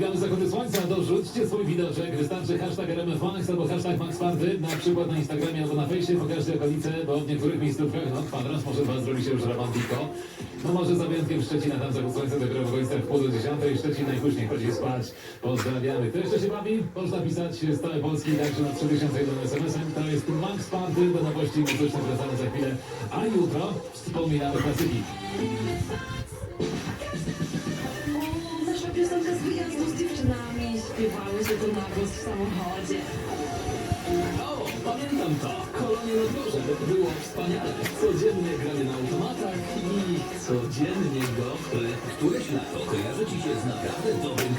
Mamy zachody słońca, dorzućcie swój widoczek. Wystarczy hashtag RMFMax albo hashtag MaxParty, na przykład na Instagramie albo na fejsie. Pokażcie okolice, bo w niektórych miejscówkach, no kwadrans może was zrobi się już romantico. No może za wyjątkiem Szczecina, tam zachód słońca dopiero w okolicach pół do dziesiątej. Szczecin najpóźniej chodzi spać. Pozdrawiamy. Kto jeszcze się bawi? Można pisać z Polski, także na 3001 SMS-em. To jest Max Party, do nowości muzycznych wracamy za chwilę. A jutro wspominamy klasyki. Wyjazdu z dziewczynami śpiewały się tu na głos w samochodzie. O, pamiętam to. Kolonie na dworze. Było wspaniale. Codziennie granie na automatach i codziennie gofry. Któreś lato kojarzy ci się z naprawdę dobrym